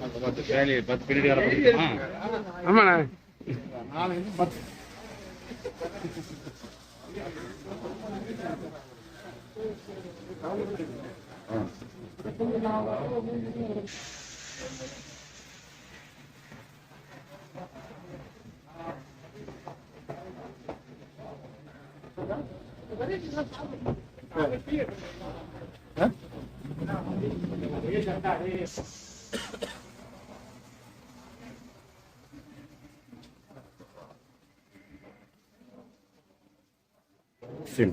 பத்து வேலையை Sim.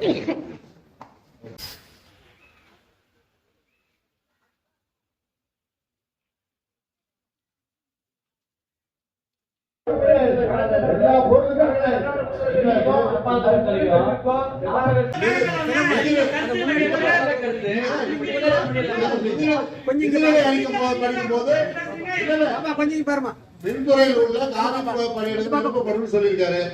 Thank பார்த்துருமா ஆமாண்ணே சரி கொஞ்சம் பாருமா மின்துறையில் உள்ள காணாம பணியிடங்கள் சொல்லியிருக்காரு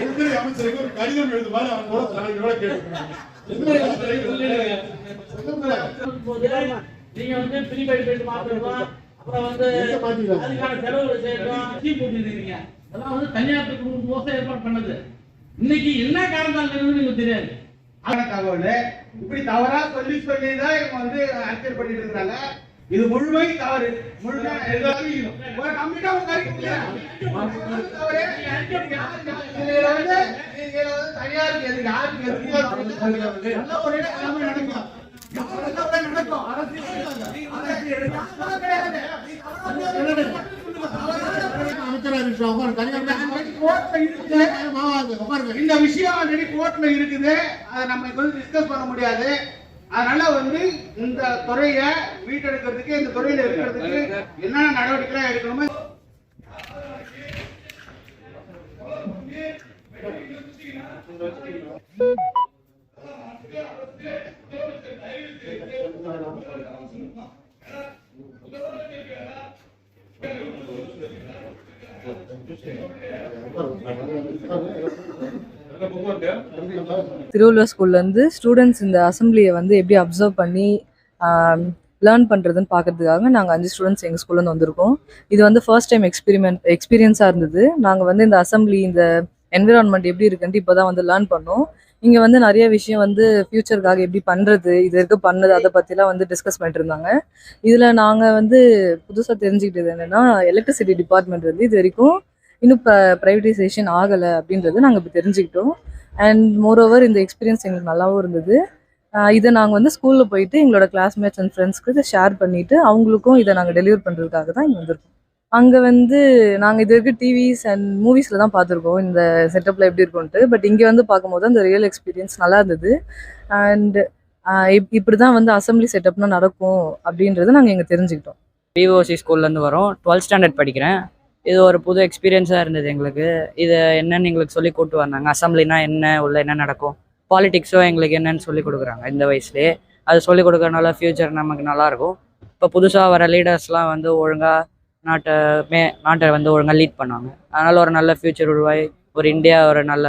உள்துறை அமைச்சருக்கு ஒரு கடிதம் எழுதுமாறு அவங்க கூட தலைவரோட கேட்டுக்கிறாங்க நீங்க வந்து ப்ரீபெய்ட் போயிட்டு மாத்தணும் அப்புறம் வந்து? அதுக்கான செலவுகள் செய்யணும் டீ போட்டுருக்கீங்க அதெல்லாம் வந்து தனியார் குடும்பம் மோசம் ஏற்பாடு பண்ணது. இன்னைக்கு என்ன காரணத்தால் எனக்கு தெரியாது. ஆன தகவல் இப்படி தவறா சொல்லி சொல்லி தான் இவங்க வந்து அரசியல் பண்ணிட்டு இருக்காங்க இது முழுமை தவறு. முழுமை எல்லாரும் ஒரு கம்ப்ளீட்டா உங்க நீங்க தனியாருக்கு எது யாருக்கு எதுக்கு நல்ல எல்லாமே நடக்கும் நல்ல ஒரு இடம் நடக்கும் இந்த விஷயம் ஆல்ரெடி கோர்ட்ல இருக்குது. அதை நம்ம வந்து டிஸ்கஸ் பண்ண முடியாது. அதனால வந்து இந்த துறையை வீட்டெடுக்கிறதுக்கு இந்த துறையில இருக்கிறதுக்கு என்னென்ன நடவடிக்கை எடுக்கணுமோ திருவள்ளுவர் ஸ்கூல்லேருந்து ஸ்டூடெண்ட்ஸ் இந்த அசம்பிளியை வந்து எப்படி அப்சர்வ் பண்ணி லேர்ன் பண்ணுறதுன்னு பார்க்கறதுக்காக நாங்கள் அஞ்சு ஸ்டூடெண்ட்ஸ் எங்கள் ஸ்கூல்லேருந்து வந்திருக்கோம். இது வந்து ஃபர்ஸ்ட் டைம் எக்ஸ்பீரிமெண்ட் எக்ஸ்பீரியன்ஸாக இருந்தது. நாங்கள் வந்து இந்த அசம்பிளி இந்த என்விரான்மெண்ட் எப்படி இருக்குன்ட்டு இப்போ தான் வந்து லேர்ன் பண்ணோம். இங்கே வந்து நிறைய விஷயம் வந்து ஃப்யூச்சருக்காக எப்படி பண்ணுறது இது இருக்குது பண்ணது அதை பற்றிலாம் வந்து டிஸ்கஸ் பண்ணிட்டு இருந்தாங்க. இதில் நாங்கள் வந்து புதுசாக தெரிஞ்சுக்கிட்டது என்னென்னா எலக்ட்ரிசிட்டி டிபார்ட்மெண்ட் வந்து இது வரைக்கும் இன்னும் ப்ரைவேடைசேஷன் ஆகலை அப்படின்றது நாங்கள் இப்போ தெரிஞ்சுக்கிட்டோம். அண்ட் மோரோவர் இந்த எக்ஸ்பீரியன்ஸ் எங்களுக்கு நல்லாவும் இருந்தது. இதை நாங்கள் வந்து ஸ்கூலில் போயிட்டு எங்களோட கிளாஸ்மேட்ஸ் அண்ட் ஃப்ரெண்ட்ஸ்க்கு இதை ஷேர் பண்ணிவிட்டு அவங்களுக்கும் இதை நாங்கள் டெலிவர் பண்ணுறதுக்காக தான் இங்கே வந்திருக்கோம். அங்கே வந்து நாங்கள் இது வரைக்கும் டிவிஸ் அண்ட் மூவிஸில் தான் பார்த்துருக்கோம். இந்த செட்டப்பில் எப்படி இருக்கும்ன்ட்டு. பட் இங்கே வந்து பார்க்கும்போது அந்த ரியல் எக்ஸ்பீரியன்ஸ் நல்லா இருந்தது. அண்ட் இப்படி தான் வந்து அசம்பிளி செட்டப்னா நடக்கும் அப்படின்றத நாங்கள் இங்கே தெரிஞ்சுக்கிட்டோம். பிஓசி ஸ்கூல்லேருந்து வரோம். டுவெல்த் ஸ்டாண்டர்ட் படிக்கிறேன். இது ஒரு புது எக்ஸ்பீரியன்ஸாக இருந்தது எங்களுக்கு. இது என்னன்னு எங்களுக்கு சொல்லி கூட்டு வந்தாங்க. அசம்பிளினா என்ன உள்ள என்ன நடக்கும்? பாலிடிக்ஸோ எங்களுக்கு என்னன்னு சொல்லி கொடுக்குறாங்க இந்த வயசுலேயே. அது சொல்லி கொடுக்கறனால ஃப்யூச்சர் நமக்கு நல்லாயிருக்கும். இப்போ புதுசாக வர லீடர்ஸ்லாம் வந்து ஒழுங்காக நாட்டை மே நாட்டை வந்து ஒழுங்காக லீட் பண்ணுவாங்க. அதனால் ஒரு நல்ல ஃப்யூச்சர் உருவாகி ஒரு இந்தியா ஒரு நல்ல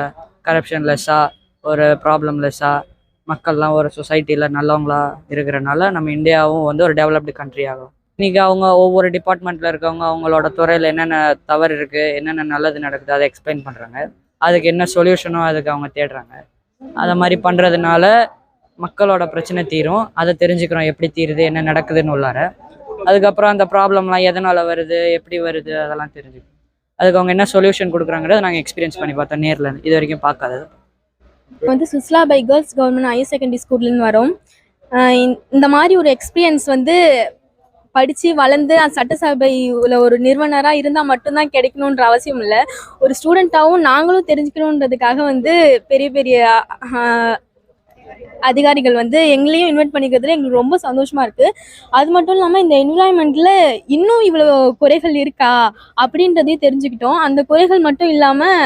கரப்ஷன் லெஸ்ஸாக ஒரு ப்ராப்ளம் லெஸ்ஸாக மக்கள்லாம் ஒரு சொசைட்டியில் நல்லவங்களாக இருக்கிறனால நம்ம இந்தியாவும் வந்து ஒரு டெவலப்டு கண்ட்ரி ஆகும் இன்றைக்கி அவங்க ஒவ்வொரு டிபார்ட்மெண்ட்டில் இருக்கவங்க அவங்களோட துறையில் என்னென்ன தவறு இருக்குது என்னென்ன நல்லது நடக்குது அதை எக்ஸ்பிளைன் பண்ணுறாங்க அதுக்கு என்ன சொல்யூஷனோ அதுக்கு அவங்க தேடுறாங்க. அதை மாதிரி பண்ணுறதுனால மக்களோட பிரச்சனை தீரும். அதை தெரிஞ்சுக்கிறோம் எப்படி தீருது என்ன நடக்குதுன்னு உள்ளார. அதுக்கப்புறம் அந்த ப்ராப்ளம்லாம் எதனால் வருது எப்படி வருது அதெல்லாம் தெரிஞ்சுக்கணும். அதுக்கு அவங்க என்ன சொல்யூஷன் கொடுக்குறாங்கிறத நாங்கள் எக்ஸ்பீரியன்ஸ் பண்ணி பார்த்தோம் நேரில். இது வரைக்கும் பார்க்காதது. வந்து சுஸ்லா பை கேர்ள்ஸ் கவர்மெண்ட் ஹையர் செகண்டரி ஸ்கூல்லேருந்து வரோம். இந்த மாதிரி ஒரு எக்ஸ்பீரியன்ஸ் வந்து படித்து வளர்ந்து அந்த சட்டசபையில் ஒரு நிறுவனராக இருந்தால் மட்டும்தான் கிடைக்கணுன்ற அவசியம் இல்லை. ஒரு ஸ்டூடெண்ட்டாகவும் நாங்களும் தெரிஞ்சுக்கணுன்றதுக்காக வந்து பெரிய பெரிய அதிகாரிகள் வந்து எங்களையும் இன்வைட் பண்ணிக்கிறதுல எங்களுக்கு ரொம்ப சந்தோஷமா இருக்கு. அது மட்டும் இல்லாமல் இந்த என்விரான்மெண்ட்ல இன்னும் இவ்வளோ குறைகள் இருக்கா அப்படின்றதையும் தெரிஞ்சுக்கிட்டோம். அந்த குறைகள் மட்டும் இல்லாமல்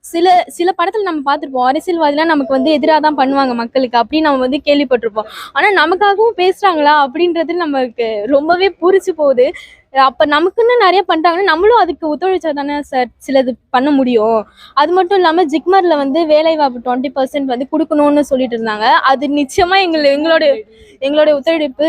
சில சில படத்துல நம்ம பார்த்துருப்போம். அரசியல்வாதிலாம் நமக்கு வந்து எதிராக தான் பண்ணுவாங்க மக்களுக்கு. அப்படின்னு நம்ம வந்து கேள்விப்பட்டிருப்போம். ஆனா நமக்காகவும் பேசுறாங்களா அப்படின்றது நமக்கு ரொம்பவே புரிச்சு போகுது. அப்போ நமக்குன்னு நிறைய பண்ணிட்டாங்கன்னா நம்மளும் அதுக்கு ஒத்துழைச்சா தானே சார் சிலது பண்ண முடியும். அது மட்டும் இல்லாமல் ஜிக்மரில் வந்து வேலைவாய்ப்பு டுவெண்ட்டி பர்சன்ட் வந்து கொடுக்கணும்னு சொல்லிட்டு இருந்தாங்க. அது நிச்சயமாக எங்கள் எங்களோட எங்களுடைய ஒத்துழைப்பு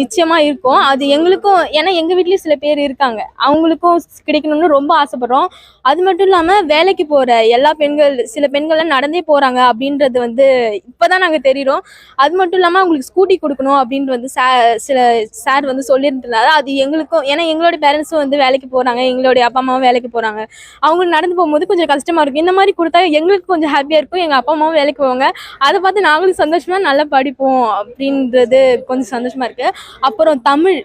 நிச்சயமாக இருக்கும். அது எங்களுக்கும் ஏன்னா எங்கள் வீட்லேயும் சில பேர் இருக்காங்க. அவங்களுக்கும் கிடைக்கணும்னு ரொம்ப ஆசைப்படுறோம். அது மட்டும் இல்லாமல் வேலைக்கு போகிற எல்லா பெண்கள் சில பெண்கள்லாம் நடந்தே போகிறாங்க அப்படின்றது வந்து இப்போ தான் நாங்கள் தெரிகிறோம் அது மட்டும் இல்லாமல் அவங்களுக்கு ஸ்கூட்டி கொடுக்கணும் அப்படின்ட்டு வந்து சா சில சார் வந்து சொல்லியிருந்தாரு அது எங்களுக்கும் ஏன்னா எங்களோட பேரண்ட்ஸும் வந்து வேலைக்கு போகிறாங்க எங்களுடைய அப்பா அம்மாவும் வேலைக்கு போகிறாங்க அவங்களுக்கு நடந்து போகும்போது கொஞ்சம் கஷ்டமாக இருக்கும். இந்த மாதிரி கொடுத்தா எங்களுக்கு கொஞ்சம் ஹாப்பியாக இருக்கும். எங்கள் அப்பா அம்மாவும் வேலைக்கு போவாங்க. அதை பார்த்து நாங்களும் சந்தோஷமாக நல்லா படிப்போம் அப்படின்றது கொஞ்சம் சந்தோஷமாக இருக்குது அப்புறம் தமிழ்.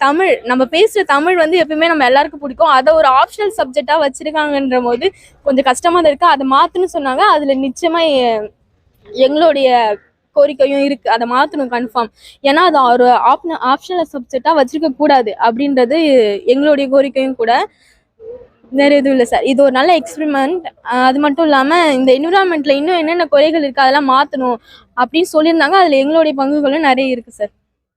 தமிழ் நம்ம பேசுகிற தமிழ் வந்து எப்பயுமே நம்ம எல்லாருக்கும் பிடிக்கும். அதை ஒரு ஆப்ஷனல் சப்ஜெக்டாக வச்சுருக்காங்கன்ற போது கொஞ்சம் கஷ்டமாக தான் இருக்குது அதை மாற்றுன்னு சொன்னாங்க. அதில் நிச்சயமாக எங்களுடைய கோரிக்கையும் இருக்குது அதை மாற்றணும் கன்ஃபார்ம் ஏன்னா அது ஒரு ஆப்ன ஆப்ஷனல் சப்ஜெக்டாக வச்சிருக்க கூடாது அப்படின்றது எங்களுடைய கோரிக்கையும் கூட. வேற எதுவும் இல்லை சார் இது ஒரு நல்ல எக்ஸ்பெரிமெண்ட் அது மட்டும் இல்லாமல் இந்த என்விரான்மெண்ட்டில் இன்னும் என்னென்ன குறைகள் இருக்குது அதெல்லாம் மாற்றணும் அப்படின்னு சொல்லியிருந்தாங்க. அதில் எங்களுடைய பங்குகளும் நிறைய இருக்குது சார்